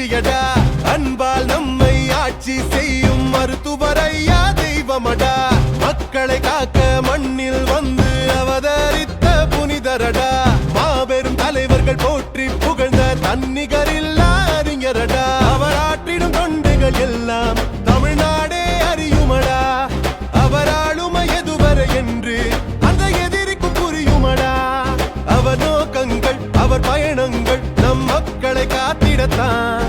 சாட்சியடா அன்பால் நம்மை ஆட்சி செய்யும் மருத்துவர் ஐயா தெய்வமடா? மக்களை காக்க மண்ணில் வந்து அவதரித்த புனிதரடா? மாபெரும் தலைவர்கள் போற்றி புகழ்ந்த தன்னிகரில்லா அறிஞரடா? அவர் ஆற்றிடும் தொண்டுகள் எல்லாம் தமிழ்நாடே அறியுமடா? அவர் ஆளுமை எதுவரை என்று அந்த எதிரிக்கு புரியுமடா? அவர் நோக்கங்கள் அவர் பயணங்கள் நம் மக்களை காத்திடத்தான்.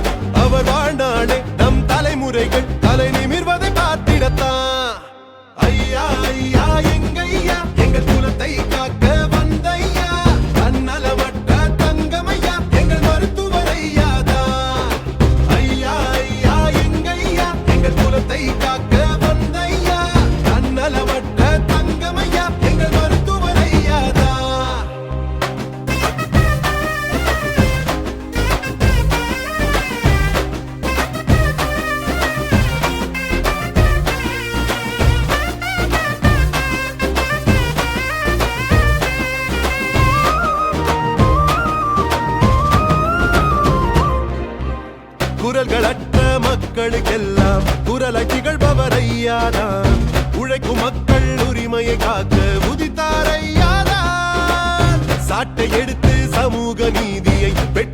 தலைமுறைகள் தலை நிமிர்வதை பார்த்திடத்தான். ஐயா ஐயா எங்கையா எங்கள் ஐயாதான் உழைக்கும் மக்கள் உரிமையை காக்க உதித்தார் ஐயாதான் சாட்டை எடுத்து சமூக நீதியை பெற்று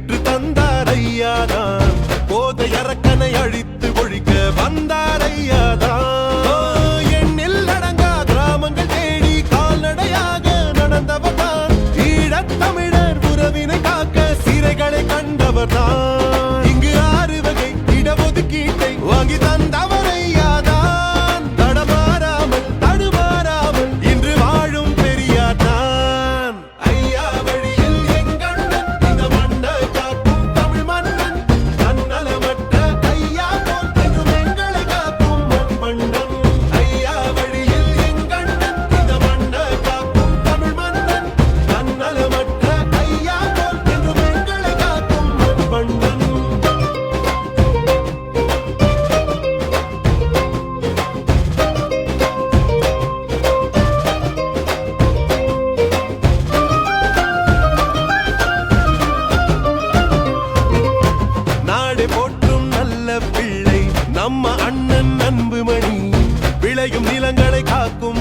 உள்ளங்களை காக்கும்